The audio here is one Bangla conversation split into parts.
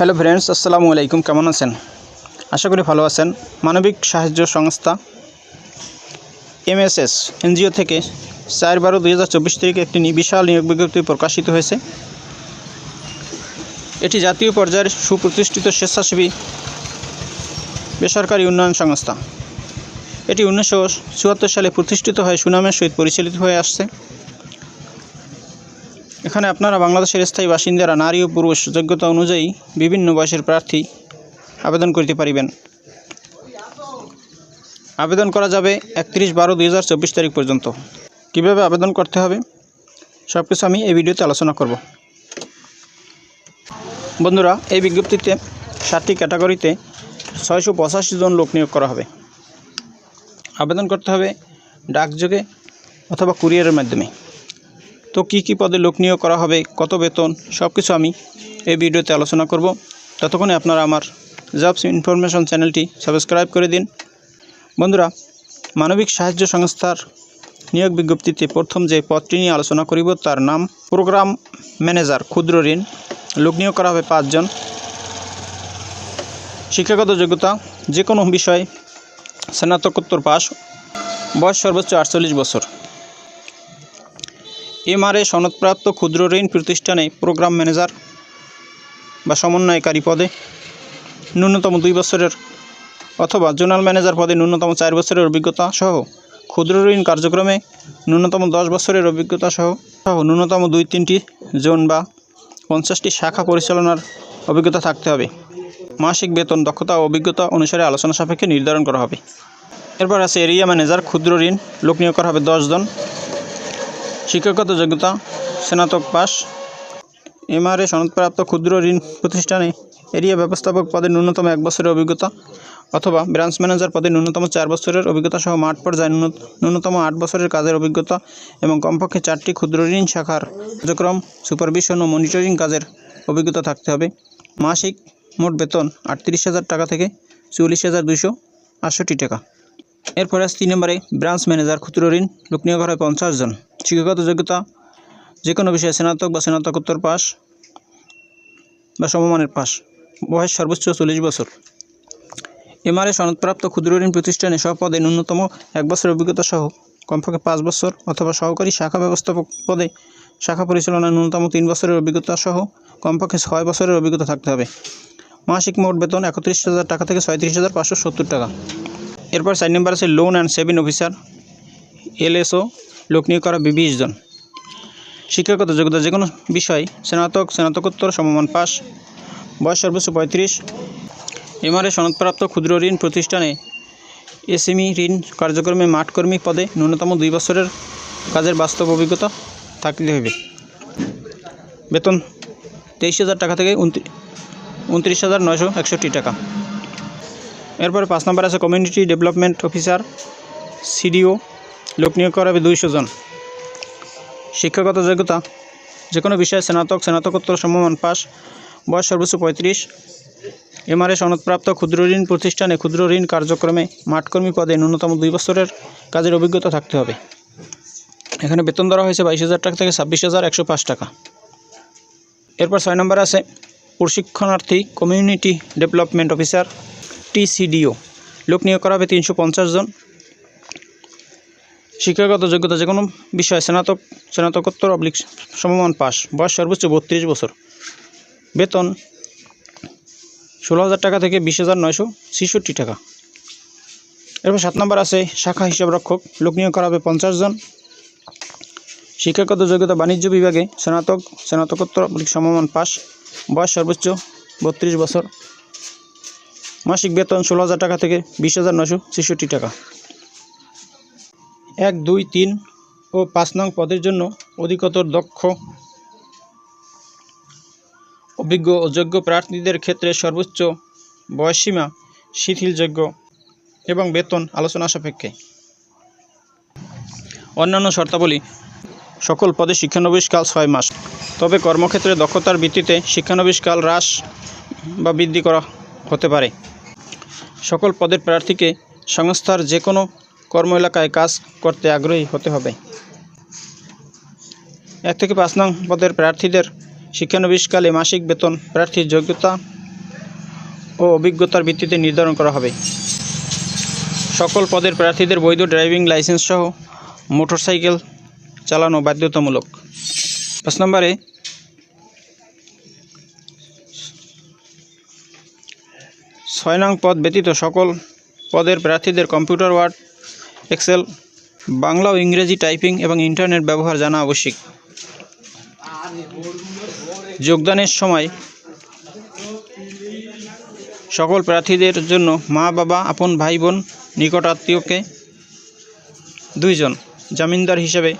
হ্যালো ফ্রেন্ডস, আসসালামু আলাইকুম, কেমন আছেন? আশা করি ভালো আছেন। মানবিক সাহায্য সংস্থা এমএসএস এনজিও থেকে চার বারো দুই হাজার চব্বিশ তারিখে একটি বিশাল নিয়োগ বিজ্ঞপ্তি প্রকাশিত হয়েছে। এটি জাতীয় পর্যায়ের সুপ্রতিষ্ঠিত স্বেচ্ছাসেবী বেসরকারি উন্নয়ন সংস্থা। এটি উনিশশো চুয়াত্তর সালে প্রতিষ্ঠিত হয় সুনামের সহিত পরিচালিত হয়ে আসছে। এখানে আপনারা বাংলাদেশের স্থায়ী বাসিন্দারা নারী ও পুরুষ যোগ্যতা অনুযায়ী বিভিন্ন বয়সের প্রার্থী আবেদন করতে পারিবেন। আবেদন করা যাবে একত্রিশ বারো দুই হাজার চব্বিশ তারিখ পর্যন্ত। কীভাবে আবেদন করতে হবে? সব কিছু আমি এই ভিডিওতে আলোচনা করব। বন্ধুরা, এই বিজ্ঞপ্তিতে সাতটি ক্যাটাগরিতে ছয়শো পঁচাশি জন লোক নিয়োগ করা হবে। আবেদন করতে হবে ডাকযোগে অথবা কুরিয়ারের মাধ্যমে। তো কি কি পদে লোক নিয়োগ করা হবে, কত বেতন সব কিছু আমি এই ভিডিওতে আলোচনা করব। ততক্ষণে আপনারা আমার জবস ইনফরমেশন চ্যানেলটি সাবস্ক্রাইব করে দিন। বন্ধুরা, মানবিক সাহায্য সংস্থার নিয়োগ বিজ্ঞপ্তিতে প্রথম যে পদটি নিয়ে আলোচনা করিব, তার নাম প্রোগ্রাম ম্যানেজার ক্ষুদ্র ঋণ। লোক নিয়োগ করা হবে পাঁচজন শিক্ষাগত যোগ্যতা যে কোনো বিষয়ে স্নাতকোত্তর পাস। বয়স সর্বোচ্চ আটচল্লিশ বছর। এমআরএ সনদপ্রাপ্ত ক্ষুদ্র ঋণ প্রতিষ্ঠানে প্রোগ্রাম ম্যানেজার বা সমন্বয়কারী পদে ন্যূনতম দুই বছরের অথবা জোনাল ম্যানেজার পদে ন্যূনতম চার বছরের অভিজ্ঞতা সহ ক্ষুদ্র ঋণ কার্যক্রমে ন্যূনতম দশ বছরের অভিজ্ঞতা সহ সহ ন্যূনতম দুই তিনটি জোন বা পঞ্চাশটি শাখা পরিচালনার অভিজ্ঞতা থাকতে হবে। মাসিক বেতন, দক্ষতা ও অভিজ্ঞতা অনুসারে আলোচনা সাপেক্ষে নির্ধারণ করা হবে। এরপর আছে এরিয়া ম্যানেজার, ক্ষুদ্র ঋণ, লোক নিয়োগ করা হবে দশজন শিক্ষাগত যোগ্যতা, স্নাতক পাস এমআরএ সনদপ্রাপ্ত ক্ষুদ্র ঋণ প্রতিষ্ঠানে এরিয়া ব্যবস্থাপক পদে ন্যূনতম এক বছরের অভিজ্ঞতা অথবা ব্রাঞ্চ ম্যানেজার পদে ন্যূনতম চার বছরের অভিজ্ঞতা সহ মাঠ পর্যায়ে ন্যূন- ন্যূনতম আট বছরের কাজের অভিজ্ঞতা এবং কমপক্ষে চারটি ক্ষুদ্র ঋণ শাখার কার্যক্রম, সুপারভিশন ও মনিটরিং কাজের অভিজ্ঞতা থাকতে হবে। মাসিক মোট বেতন আটত্রিশ হাজার টাকা থেকে চল্লিশ হাজার দুশো আটষট্টি টাকা। এরপরে আছে তিন নম্বরে ব্রাঞ্চ ম্যানেজার ক্ষুদ্র ঋণ, লোক করা হয় পঞ্চাশ জন। শিক্ষাগত যোগ্যতা যে কোনো বিষয়ে স্নাতক বা স্নাতকোত্তর পাস বা সমমানের পাস, বয়স সর্বোচ্চ চল্লিশ বছর। এমআরএ সনদপ্রাপ্ত ক্ষুদ্র ঋণ প্রতিষ্ঠানে সব পদে ন্যূনতম এক বছরের অভিজ্ঞতা সহ কমপক্ষে পাঁচ বছর অথবা সহকারী শাখা ব্যবস্থাপক পদে শাখা পরিচালনায় ন্যূনতম তিন বছরের অভিজ্ঞতা সহ কমপক্ষে ছয় বছরের অভিজ্ঞতা থাকতে হবে। মাসিক মোট বেতন একত্রিশ হাজার টাকা থেকে ছয়ত্রিশ হাজার পাঁচশো সত্তর টাকা। এরপর চার নম্বর আছে loan and saving officer LSO লোক নিয়োগ করা বিশ জন। শিক্ষাগত যোগ্যতা যে কোনো বিষয়, স্নাতক, স্নাতকোত্তর, সমমান পাস বয়স সর্বোচ্চ পঁয়ত্রিশ, এমআরএ সনদপ্রাপ্ত ক্ষুদ্র ঋণ প্রতিষ্ঠানে এসএমই ঋণ কার্যক্রমে মাঠকর্মী পদে ন্যূনতম দুই বছরের কাজের বাস্তব অভিজ্ঞতা থাকতে হবে বেতন তেইশ হাজার টাকা থেকে উনত্রিশ হাজার নয়শো একষট্টি টাকা। এরপরে পাঁচ নম্বর আছে কমিউনিটি ডেভেলপমেন্ট অফিসার, সিডিও লোক নিয়োগ করা হবে দুইশো জন। শিক্ষাগত যোগ্যতা যে কোনো বিষয়ে স্নাতক, স্নাতকোত্তর সমমান পাস, বয়স সর্বোচ্চ পঁয়ত্রিশ। এমআরএ সনদপ্রাপ্ত ক্ষুদ্র ঋণ প্রতিষ্ঠানে ক্ষুদ্র ঋণ কার্যক্রমে মাঠকর্মী পদে ন্যূনতম দুই বছরের কাজের অভিজ্ঞতা থাকতে হবে। এখানে বেতন ধরা হয়েছে বাইশ হাজার টাকা থেকে ছাব্বিশ হাজার একশো পাঁচ টাকা। এরপর ছয় নম্বর আছে, প্রশিক্ষণার্থী কমিউনিটি ডেভেলপমেন্ট অফিসার, টিসিডিও। লোক নিয়োগ করা হবে তিনশো পঞ্চাশ জন। শিক্ষাগত যোগ্যতা যে কোনো বিষয়ে স্নাতক স্নাতকোত্তর অবলিক সমমান পাস। বয়স সর্বোচ্চ বত্রিশ বছর। বেতন ষোলো হাজার টাকা থেকে বিশ হাজার নয়শো ছেষট্টি টাকা। এরপর সাত নম্বর আছে শাখা হিসাব রক্ষক। লোক নিয়োগ করা হবে পঞ্চাশ জন। শিক্ষাগত যোগ্যতা বাণিজ্য বিভাগে স্নাতক স্নাতকোত্তর অবলিক সমমান পাস। বয়স সর্বোচ্চ বত্রিশ বছর। মাসিক বেতন ষোলো হাজার টাকা থেকে বিশ হাজার নশো ছেষট্টি টাকা। এক, দুই, তিন ও পাঁচ নং পদের জন্য অধিকতর দক্ষ, অভিজ্ঞ ও যোগ্য প্রার্থীদের ক্ষেত্রে সর্বোচ্চ বয়সসীমা শিথিলযোগ্য এবং বেতন আলোচনা সাপেক্ষে। অন্যান্য শর্তাবলী, সকল পদে শিক্ষানবিশকাল ছয় মাস। তবে কর্মক্ষেত্রে দক্ষতার ভিত্তিতে শিক্ষানবিশকাল হ্রাস বা বৃদ্ধি করা হতে পারে। সকল পদের প্রার্থীকে সংস্থার যে কোনো কর্ম এলাকায় কাজ করতে আগ্রহী হতে হবে। এক থেকে পাঁচ নং পদের প্রার্থীদের শিক্ষানবিশকালে মাসিক বেতন, প্রার্থীর যোগ্যতা ও অভিজ্ঞতার ভিত্তিতে নির্ধারণ করা হবে। সকল পদের প্রার্থীদের বৈধ ড্রাইভিং লাইসেন্স সহ মোটরসাইকেল চালানো বাধ্যতামূলক। পাঁচ নম্বরে ছয় নং পদ ব্যতীত সকল পদের প্রার্থীদের কম্পিউটার ওয়ার্ড এক্সেল, বাংলা ও ইংরেজি টাইপিং এবং ইন্টারনেট ব্যবহার জানা আবশ্যিক। যোগদানের সময় সকল প্রার্থীদের জন্য মা, বাবা, আপন, ভাই, বোন, নিকট আত্মীয়কে দুইজন জামিনদার হিসেবে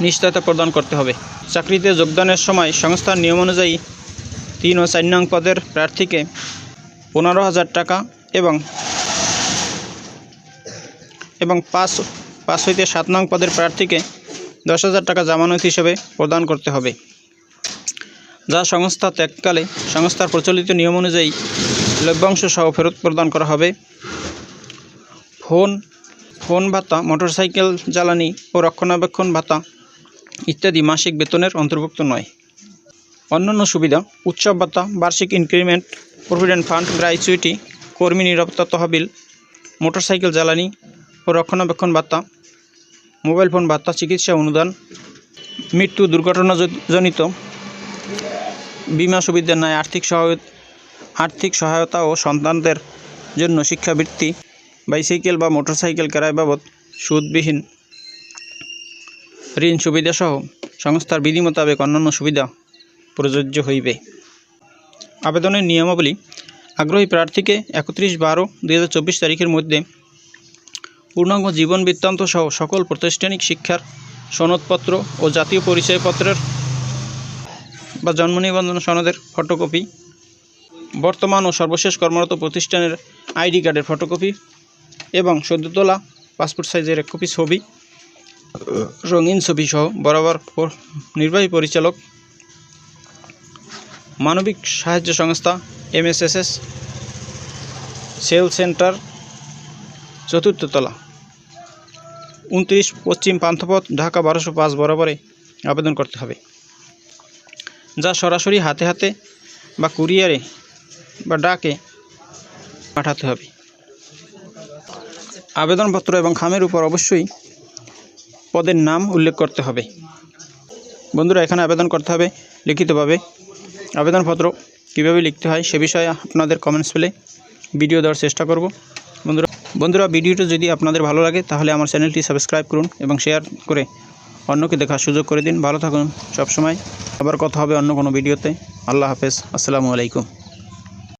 নিশ্চয়তা প্রদান করতে হবে। চাকরিতে যোগদানের সময় সংস্থার নিয়ম অনুযায়ী তিন ও চার পদের প্রার্থীকে পনেরো হাজার টাকা এবং এবং পাঁচ পাঁচ হইতে সাত নং পদের প্রার্থীকে দশ হাজার টাকা জামানত হিসেবে প্রদান করতে হবে। যা সংস্থা ত্যাগকালে সংস্থার প্রচলিত নিয়ম অনুযায়ী লভ্যাংশ সহ ফেরত প্রদান করা হবে। ফোন ফোন ভাতা, মোটরসাইকেল জ্বালানি ও রক্ষণাবেক্ষণ ভাতা ইত্যাদি মাসিক বেতনের অন্তর্ভুক্ত নয়। অন্যান্য সুবিধা, উৎসব ভাতা, বার্ষিক ইনক্রিমেন্ট, প্রভিডেন্ট ফান্ড গ্র্যাচুইটি কর্মী নিরাপত্তা তহবিল, মোটরসাইকেল জ্বালানি রক্ষণাবেক্ষণ ভাতা মোবাইল ফোন ভাতা চিকিৎসা অনুদান, মৃত্যু দুর্ঘটনাজনিত বিমা সুবিধার ন্যায় আর্থিক সহায়তা আর্থিক সহায়তা ও সন্তানদের জন্য শিক্ষাবৃত্তি, বাইসাইকেল বা মোটরসাইকেল কেরায় বাবদ সুদবিহীন ঋণ সুবিধাসহ সংস্থার বিধি মোতাবেক অন্যান্য সুবিধা প্রযোজ্য হইবে। আবেদনের নিয়মাবলী, আগ্রহী প্রার্থীকে একত্রিশ বারো দুই তারিখের মধ্যে পূর্ণাঙ্গ জীবন বৃত্তান্ত সহ সকল প্রাতিষ্ঠানিক শিক্ষার সনদপত্র ও জাতীয় পরিচয়পত্রের বা জন্ম নিবন্ধন সনদের ফটোকপি, বর্তমান ও সর্বশেষ কর্মরত প্রতিষ্ঠানের আইডি কার্ডের ফটোকপি এবং সদ্য তোলা পাসপোর্ট সাইজের এক কপি ছবি, রঙিন ছবি সহ বরাবর নির্বাহী পরিচালক, মানবিক সাহায্য সংস্থা এমএসএসএস, সেল সেন্টার চতুর্থ তলা উনত্রিশ পশ্চিম পান্থপথ, ঢাকা বারোশো পাঁচ বরাবরে আবেদন করতে হবে। যা সরাসরি হাতে হাতে বা কুরিয়ারে বা ডাকে পাঠাতে হবে। আবেদনপত্র এবং খামের উপর অবশ্যই পদের নাম উল্লেখ করতে হবে। বন্ধুরা, এখানে আবেদন করতে হবে লিখিতভাবে। আবেদনপত্র কীভাবে লিখতে হয় সে বিষয়ে আপনাদের কমেন্টস পেলে ভিডিও দেওয়ার চেষ্টা করব। বন্ধুরা বন্ধুরা, ভিডিওটি যদি আপনাদের ভালো লাগে, তাহলে আমার চ্যানেলটি সাবস্ক্রাইব করুন এবং শেয়ার করে অন্যকে দেখার সুযোগ করে দিন। ভালো থাকুন সবসময়। আবার কথা হবে অন্য কোনো ভিডিওতে। আল্লাহ হাফেজ। আসসালামু আলাইকুম।